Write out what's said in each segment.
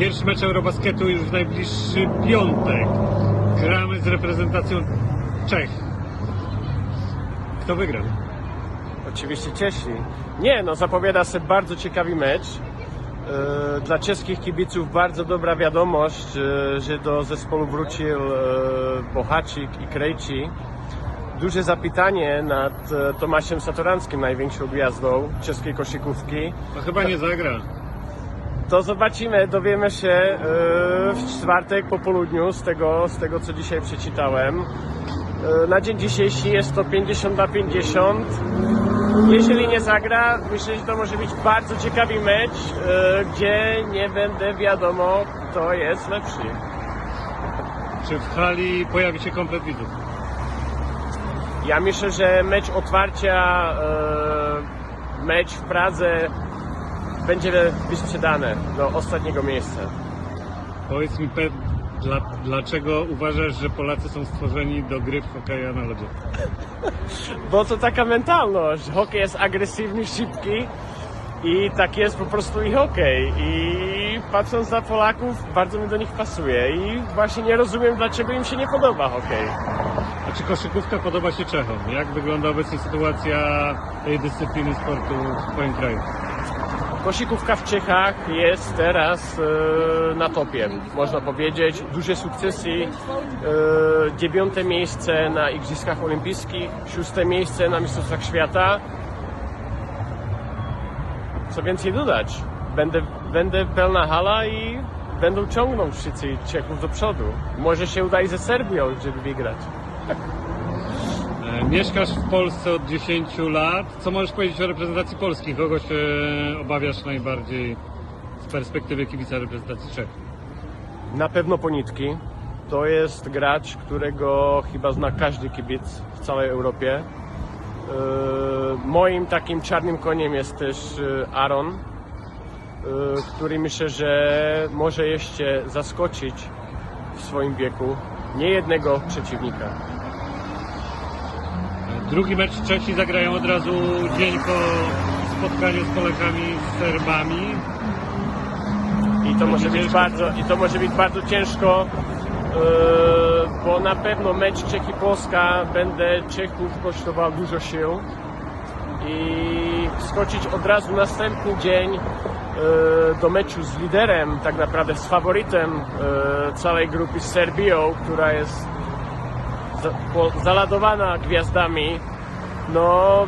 Pierwszy mecz Eurobasketu już w najbliższy piątek. Gramy z reprezentacją Czech. Kto wygra? Oczywiście Czesi. Nie, no zapowiada się bardzo ciekawy mecz. E, Dla czeskich kibiców bardzo dobra wiadomość, e, że do zespołu wrócił e, Bohaczyk i Krejci. Duże zapytanie nad e, Tomaszem Satoranskim, największą gwiazdą czeskiej koszykówki. To chyba nie zagra. To zobaczymy, dowiemy się e, w czwartek po południu z tego, z tego co dzisiaj przeczytałem. E, Na dzień dzisiejszy jest to 50 na 50. Jeżeli nie zagra, myślę, że to może być bardzo ciekawy mecz, e, gdzie nie będę wiadomo, kto jest lepszy. Czy w hali pojawi się komplet widzów? Ja myślę, że mecz otwarcia, mecz w Pradze będzie wysprzedane do ostatniego miejsca. Powiedz mi, Pet, dla, dlaczego uważasz, że Polacy są stworzeni do gry w hokeja na lodzie? Bo to taka mentalność. Hokej jest agresywny, szybki i tak jest po prostu i hokej. I patrząc na Polaków, bardzo mi do nich pasuje. I właśnie nie rozumiem, dlaczego im się nie podoba hokej. A czy koszykówka podoba się Czechom? Jak wygląda obecnie sytuacja tej dyscypliny sportu w Twoim kraju? Koszykówka w Czechach jest teraz e, na topie, można powiedzieć. Duże sukcesy. E, dziewiąte miejsce na Igrzyskach Olimpijskich, szóste miejsce na Mistrzostwach Świata. Co więcej dodać? Będę, będę pełna hala i będą ciągnąć wszyscy Czechów do przodu. Może się uda i ze Serbią, żeby wygrać. E, Mieszkasz w Polsce od 10 lat. Co możesz powiedzieć o reprezentacji Polski? Kogo się obawiasz najbardziej z perspektywy kibica reprezentacji Czech? Na pewno Ponitki. To jest gracz, którego chyba zna każdy kibic w całej Europie. Yy, Moim takim czarnym koniem jest też yy, Aaron, który myślę, że może jeszcze zaskoczyć w swoim wieku niejednego przeciwnika. E, Drugi mecz Czesi zagrają od razu dzień po spotkaniu z Polakami z Serbami. I to może być bardzo, i to może być bardzo ciężko, yy, bo na pewno mecz Czech-Polska będę Czechów kosztował dużo sił i skoczyć od razu następny dzień yy, do meczu z liderem, tak naprawdę z faworytem yy, całej grupy z Serbią, która jest zaladowana gwiazdami. No,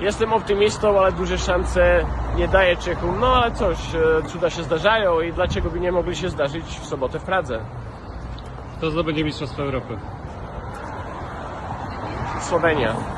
Jestem optymistą, ale duże szanse nie daje Czechom. No ale coś, e, cuda się zdarzają i dlaczego by nie mogli się zdarzyć w sobotę w Pradze? Kto zdobędzie Mistrzostwo Europy? Słowenia.